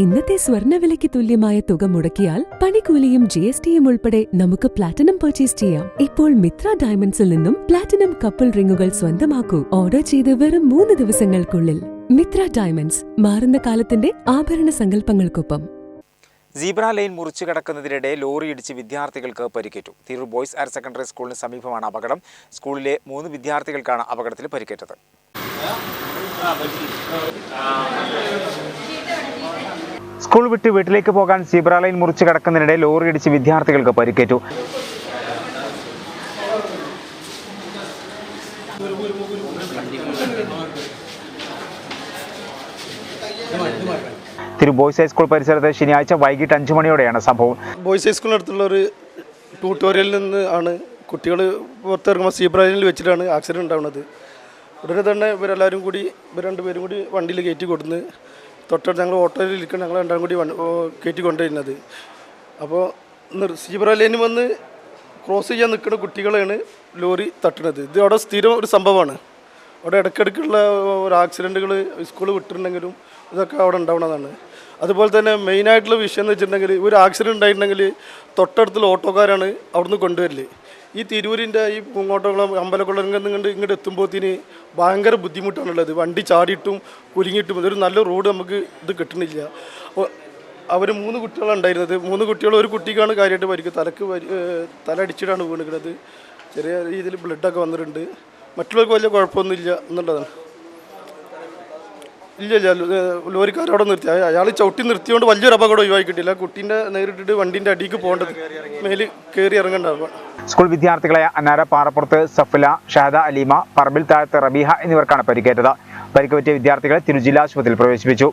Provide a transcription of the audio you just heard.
ഇന്നത്തെ സ്വർണവിലയ്ക്ക് തുല്യമായ തുക മുടക്കിയാൽ പണിക്കൂലിയും ജി എസ് ടിയും ഉൾപ്പെടെ നമുക്ക് പ്ലാറ്റിനം പർച്ചേസ് ചെയ്യാം. ഇപ്പോൾ മിത്ര ഡയമണ്ട്സിൽ നിന്നും പ്ലാറ്റിനം കപ്പിൾ റിങ്ങുകൾ സ്വന്തമാക്കൂ. ഓർഡർ ചെയ്ത് വെറും മൂന്ന് ദിവസങ്ങൾക്കുള്ളിൽ. മിത്ര ഡയമണ്ട്സ് മാറുന്ന കാലത്തിന്റെ ആഭരണ സങ്കല്പങ്ങൾക്കൊപ്പം. സീബ്ര ലൈൻ മുറിച്ചു കിടക്കുന്നതിനിടെ ലോറി ഇടിച്ച് വിദ്യാർത്ഥികൾക്ക് പരിക്കേറ്റു. തിരൂർ ബോയ്സ് ഹയർ സെക്കൻഡറി സ്കൂളിന് സമീപമാണ് അപകടം. സ്കൂളിലെ മൂന്ന് വിദ്യാർത്ഥികൾക്കാണ് അപകടത്തിൽ പരിക്കേറ്റത്. സ്കൂൾ വിട്ട് വീട്ടിലേക്ക് പോകാൻ സീബ്ര ലൈൻ മുറിച്ച് കടക്കുന്നതിനിടെ ലോറി ഇടിച്ച് വിദ്യാർത്ഥികൾക്ക് പരിക്കേറ്റു. തിരു ബോയ്സ് ഹൈസ്കൂൾ പരിസരത്ത് ശനിയാഴ്ച വൈകിട്ട് അഞ്ചു മണിയോടെയാണ് സംഭവം. ബോയ്സ് ഹൈസ്കൂളിനടുത്തുള്ള ഒരു ട്യൂട്ടോറിയലിൽ നിന്ന് ആണ് കുട്ടികൾ പുറത്തിറങ്ങുമ്പോൾ സീബ്രയിൽ വെച്ചിട്ടാണ് ആക്സിഡന്റ് ഉണ്ടാവുന്നത്. ഉടനെ തന്നെ ഇവരെല്ലാവരും കൂടി ഇവർ രണ്ടുപേരും കൂടി വണ്ടിയിൽ കയറ്റി കൊടുന്ന് തൊട്ടടുത്ത് ഞങ്ങൾ ഓട്ടോയിൽ ഇരിക്കണം ഞങ്ങൾ രണ്ടാം കൂടി കയറ്റിക്കൊണ്ടിരുന്നത് അപ്പോൾ സീബ്ര ലൈനിൽ വന്ന് ക്രോസ് ചെയ്യാൻ നിൽക്കുന്ന കുട്ടികളെയാണ് ലോറി തട്ടുന്നത്. ഇത് അവിടെ സ്ഥിരം ഒരു സംഭവമാണ്. അവിടെ ഇടയ്ക്കിടയ്ക്കുള്ള ഒരു ആക്സിഡന്റുകൾ സ്കൂൾ വിട്ടിട്ടുണ്ടെങ്കിലും ഇതൊക്കെ അവിടെ ഉണ്ടാവുന്നതാണ്. അതുപോലെ തന്നെ മെയിനായിട്ടുള്ള വിഷയം എന്ന് വെച്ചിട്ടുണ്ടെങ്കിൽ ഒരു ആക്സിഡന്റ് ഉണ്ടായിട്ടുണ്ടെങ്കിൽ തൊട്ടടുത്തുള്ള ഓട്ടോക്കാരാണ് അവിടുന്ന് കൊണ്ടുവരൽ. ഈ തിരൂരിന്റെ ഈ പൂങ്ങോട്ടകുളം അമ്പലക്കുളം ഇങ്ങോട്ട് ഇങ്ങോട്ട് എത്തുമ്പോഴത്തേന് ഭയങ്കര ബുദ്ധിമുട്ടാണുള്ളത്. വണ്ടി ചാടിയിട്ടും കുലുങ്ങിയിട്ടും ഇതൊരു നല്ല റോഡ് നമുക്ക് ഇത് കിട്ടണില്ല. അവർ മൂന്ന് കുട്ടികളാണ് ഉണ്ടായിരുന്നത് മൂന്ന് കുട്ടികൾ ഒരു കുട്ടിക്കാണ് കാര്യമായിട്ട് പരിക്ക് തലക്ക് തല അടിച്ചിട്ടാണ് വീണിക്കുന്നത് ചെറിയ രീതിയിൽ ബ്ലഡൊക്കെ വന്നിട്ടുണ്ട്. മറ്റുള്ളവർക്ക് വലിയ കുഴപ്പമൊന്നുമില്ല എന്നുള്ളതാണ്. ഇല്ല ഇല്ല ലോറിക്കാർ അവിടെ നിർത്തി. അയാൾ ചവിട്ടി നിർത്തിയോണ്ട് വലിയൊരു അപകടം ഒഴിവാക്കി കിട്ടില്ല കുട്ടീന്റെ നേരിട്ടിട്ട് വണ്ടിന്റെ അടിക്ക് പോകേണ്ടത് മേൽ കയറി ഇറങ്ങണ്ടാവുക സ്കൂൾ വിദ്യാർത്ഥികളായ അന്നാര പാറപ്പുറത്ത് സഫല ഷഹദ അലീമ പറമ്പിൽ താഴത്ത് റബീഹ എന്നിവർക്കാണ് പരിക്കേറ്റത്. പരിക്ക് വിദ്യാർത്ഥികളെ തിരു ജില്ലാ ആശുപത്രിയിൽ പ്രവേശിപ്പിച്ചു.